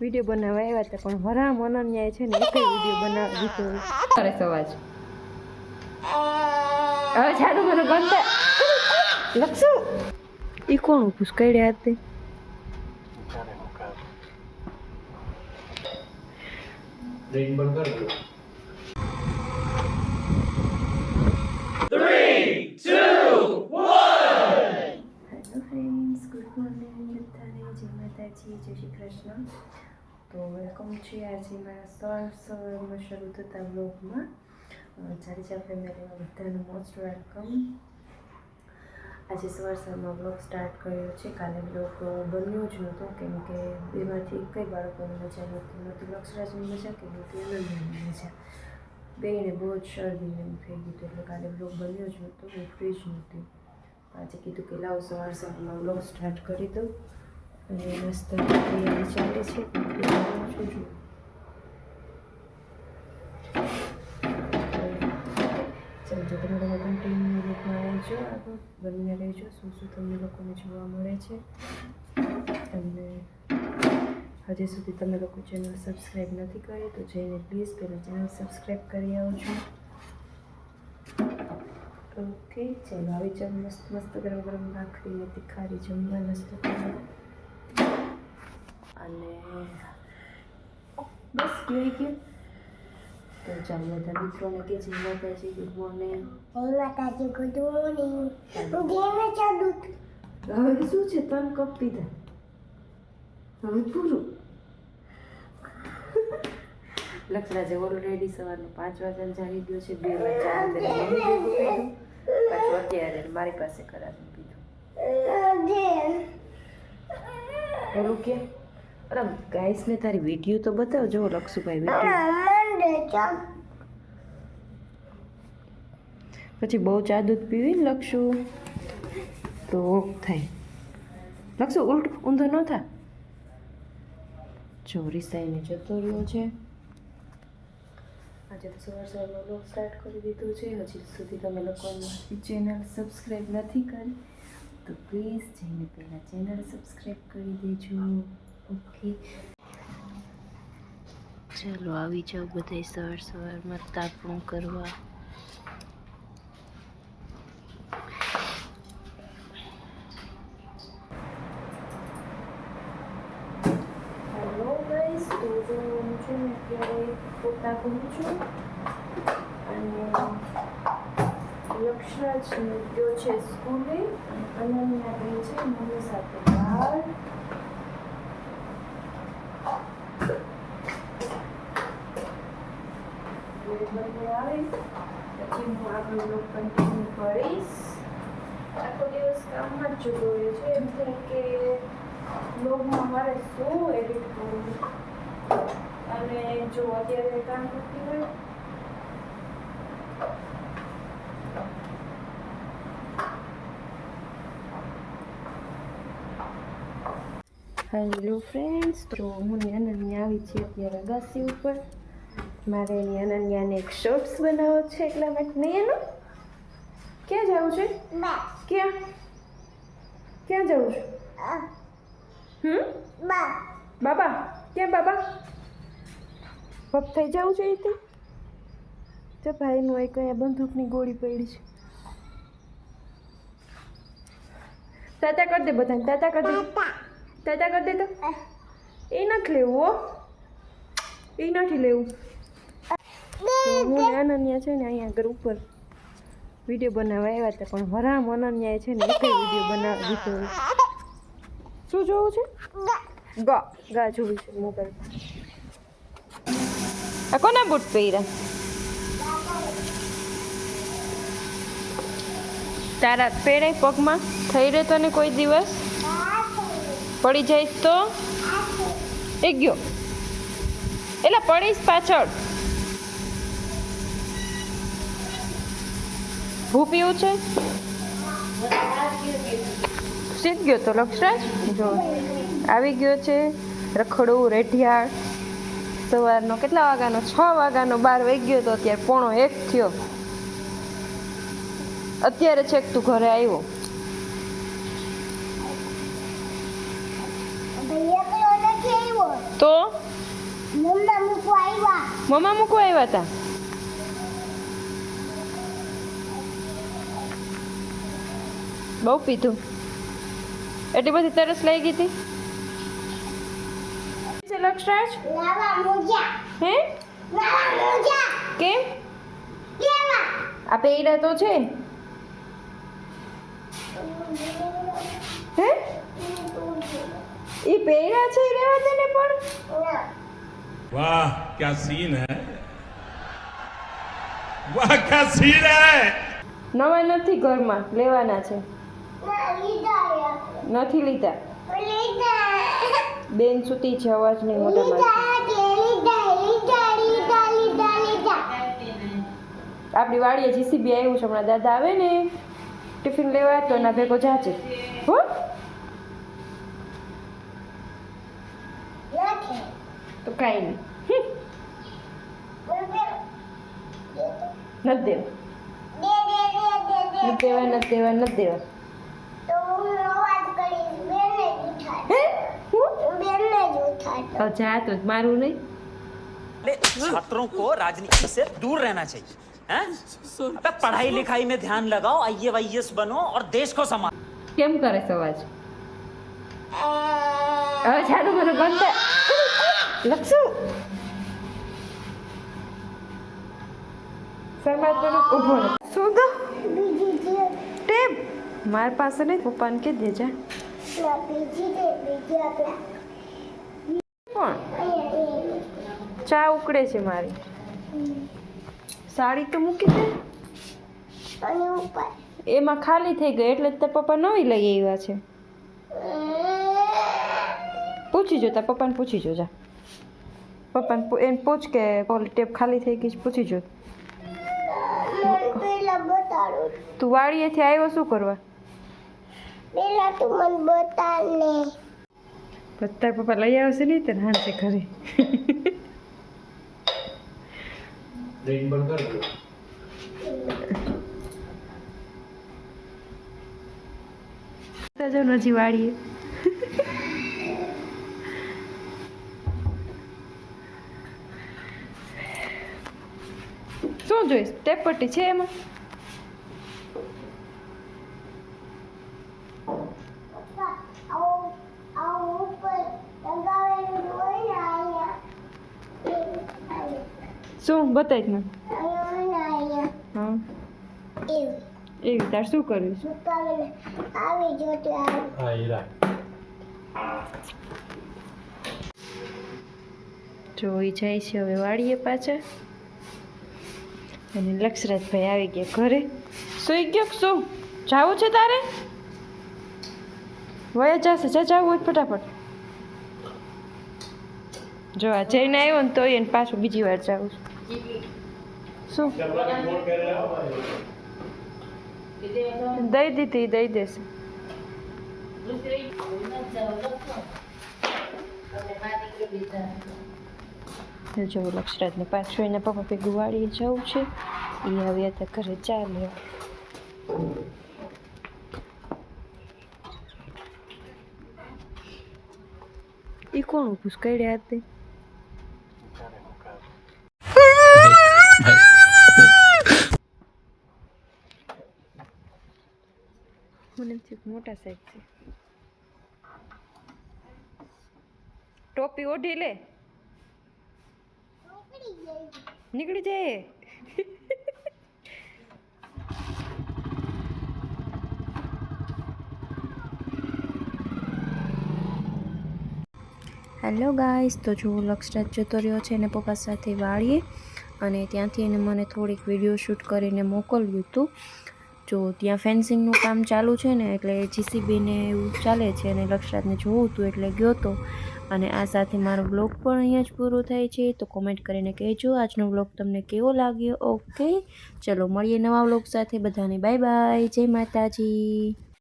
Video બનાવવા આવ્યા હતા પણ વરામ અનન્યાએ છે ને એક વીડિયો બનાવી દીધો કરે સવાજ. હવે ચાલુ મને બંધ લખશું. એ કોણ ઊભું રેઇન હતી હેલો ફ્રેન્ડ્સ ગુડ મોર્નિંગ બધાને જય માતાજી જય શ્રી કૃષ્ણ તો વેલકમ છે આજે મારા સવાર સવારમાં શરૂ થતા બ્લોગમાં જાડેજા ફેમિલીમાં બધાનું મોસ્ટ વેલકમ આજે સવાર સવારમાં બ્લોગ સ્ટાર્ટ કર્યો છે કાલે બ્લોગ બન્યો જ નહોતો કેમ કે બેમાંથી કંઈ બાળકોની મજા નહોતી નહોતી લક્ષરાજની મજા કે નહોતી અનન્યાની મજા બેને બહુ જ શરદી એમ થઈ ગયું એટલે કાલે બ્લોગ બન્યો જ નહોતો હું ફ્રી જ નહોતી આજે કીધું કે લાવ સવાર સવારમાં બ્લોગ સ્ટાર્ટ કરી દઉં અને મસ્ત ચાલે છે. છું જો તમે લોકો કન્ટિન્યુ લુકમાં રહેજો. આગળ રહેજો. શું શું તમને લોકોને જોવા મળે છે? અને હજી સુધી તમે લોકો ચેનલ સબસ્ક્રાઈબ નથી કરી તો જઈને પ્લીઝ પહેલાં ચેનલ સબસ્ક્રાઈબ કરી આવજો. ઓકે, ચાલો આવી જાવ મસ્ત મસ્ત ગરમ ગરમ રાખવી તીખારી જમવા. નાસ્તો કરવા અને બસ જોઈ ગયું. તો ચાલો બધા મિત્રોને કે જય Mataji good morning Mataji good morning હું ગેમ ચાલુ હવે શું છે? ત્રણ કપ પીધા. હવે પૂરું. લક્ષરાજે ઓલરેડી સવારનો પાંચ વાગ્યાને જાણી ગયો છે બે વાર ચાર પાછું અત્યારે મારી પાસે કરાવી પીધું. બોલું કે? અરે ગાઈસને તારી વીડિયો તો બતાવજો લક્ષુભાઈ વીડિયો પછી બહુ ચા દૂધ પીવી ને લક્ષુ? તો થાય. લક્ષુ ઉલટ ઊંધો ન થા. જો રિસાઈને જતો રહ્યો છે. આજે તો સવાર સવારમાં લોક સ્ટાર્ટ કરી દીધું છે. હજી સુધી તમે લોકો ચેનલ સબસ્ક્રાઈબ નથી કરી તો પ્લીઝ જઈને પહેલાં ચેનલ સબસ્ક્રાઈબ કરી દેજો. ઓકે ચાલો આવી જાઓ બધા સવાર સવારમાં તાપણું કરવા. હું છે સ્કૂલે અને છે મમ્મી સાથે બહાર એટલે બંને આવે પછી હું આગળ બ્લોગ કન્ટિન્યુ કરીશ આખો દિવસ કામમાં જ જતો રહે છે એમ થાય કે બ્લોગમાં મારે શું એડિટ કરવું અને જો અત્યારે કામ કરતી હોય હેલો ફ્રેન્ડ્સ તો હું ને અનન્યા આવી છે અત્યારે અગાસી ઉપર. મારે એની અનન્યાને એક શોર્ટ્સ બનાવવો છે એટલા માટે. નહીં એનો ક્યાં જવું છે? ક્યાં? ક્યાં જવું છે? હમ? બાબા ક્યાં બાબા? પપ થઈ જવું છે એ તો ભાઈનું એક અહીંયા બંદૂકની ગોળી પડી છે. તાતા કરી દે બધાને તાતા કરી દે. તાતા. કરી દે તો. એ નથી લેવું એ નથી લેવું. હું અનન્યા છે ને અહીંયા આગળ ઉપર વીડિયો બનાવવા આવ્યા હતા પણ વરામ અનન્યાએ છે ને એક વીડિયો બનાવી દીધો શું જોવું છે? ગા. ગા. જોવી છે મોબાઈલ આ કોના બૂટ પહેર્યા? તારા પેડે પગમાં થઈ રહે તને કોઈ દિવસ? પડી જઈશ તો? એ ગયો. એટલે પડીશ પાછળ. ભૂ પીવું છે સીધ ગયો તો લક્ષરાજ? જો આવી ગયો છે. રખડું રેઢિયાળ. સવારનો કેટલા વાગ્યાનો? છ વાગ્યાનો બાર વાગી ગયો તો અત્યારે પોણો એક થયો. અત્યારે છેક તું ઘરે આવ્યો? તો મમ્મા મૂકવા આવ્યા. હતા બહુ પીધું. એટલી બધી તરસ લઈ ગઈ હતી? લક્ષરાજ? હે? કેમ? આ પહેર્યા તો છે. હે? એ પહેર્યા છે રેવા ને પણ. વાહ ક્યા વાહ ક્યા નવા નથી ઘરમાં લેવાના છે. નથી લીધા. બેન સૂતી છે અવાજ નહીં મોટા આપણી વાડીએ જીસીબી આવ્યું છે, હમણાં દાદા આવે ને, ટિફિન લેવા તો એના ભેગો જાજે. હો? તો કાંઈ નહીં. નથી દેવા. નથી દેવા નથી દેવા નથી દેવા તો હું અવાજ કરીશ બેને જ ઉઠાડ હે હું બેને જ ઉઠાડ તો જા તો મારું નહીં छात्रों को राजनीति से दूर रहना चाहिए हैं? अबे पढ़ाई लिखाई में ध्यान लगाओ आई वाई बनो और देश को संभालो કેમ કરે છે અવાજ હવે જાનું મને બંધ લખશું શર્મા તો ઊભો રહે શું તો બીજી દે ટેપ મારી પાસે નહીં પપ્પાને કે દેજે ના બીજી દે બીજી આપણા પણ ચા ઉકળે છે મારી. સાડી તો મૂકી દે. એમાં ખાલી થઈ ગઈ, એટલે તાર પપ્પા નવી લઈ આવ્યા છે. પૂછી જો, તાર પપ્પાને પૂછી જો, જા. પપ્પાને એમ પૂછ કે ઓલી ટેપ ખાલી થઈ ગઈ છે, પૂછી જો. તું વાડીએથી આવ્યો, શું કરવા? પેલા તું મને બતાવ તાર પપ્પા લઈ આવશે નહીં તને હાંસે ઘરે. જો નજી વાડીએ શું જોઈશ? ટેપ પટ્ટી છે એમાં પપ્પા આવો આવો ઉપર લગાવેલું હોય ને અહીંયા એ અહીંયા શું બતાવી અહીંયા હા. એવી. તાર શું કરવું છે મુકાવીને આવી. જોતી જોઈ જાય છે હવે વાળીએ પાછા. અને લક્ષરાજભાઈ આવી ગયા ઘરે. સુઈ ગયો શું? જાવું છે તારે? વયા જશે જા જાવું હોય ફટાફટ. જો આ જઈને આવ્યો ને તોય એને પાછું બીજી વાર જાઉં છે. શું દઈ દીધી દઈ દેશે જો લક્ષરાજને પાછું એના પપ્પા પે ગુવાડી જવું છે એ આવ્યા હતા ઘરે ચાલ્યો એ કોણ ઊભું છે કઈ મોટા સાહેબ છે. ટોપી ઓઢી લે. નીકળી જાય. હેલો ગાઈસ તો જો લક્ષરાજ જતો રહ્યો છે અને પપ્પા સાથે વાળીએ. અને ત્યાંથી એને મને થોડીક વીડિયો શૂટ કરીને મોકલ્યું હતું જો ત્યાં ફેન્સિંગનું કામ ચાલુ છે ને, એટલે જીસીબીને એવું ચાલે છે અને લક્ષરાજને જોવું હતું એટલે ગયો હતો અને આ સાથે મારો બ્લોગ પણ અહીંયા જ પૂરો થાય છે, તો કોમેન્ટ કરીને કહેજો. આજનો બ્લોગ તમને કેવો લાગ્યો? ઓકે ચલો, મળીએ નવા બ્લોગ સાથે. બધાને બાય બાય જય માતાજી.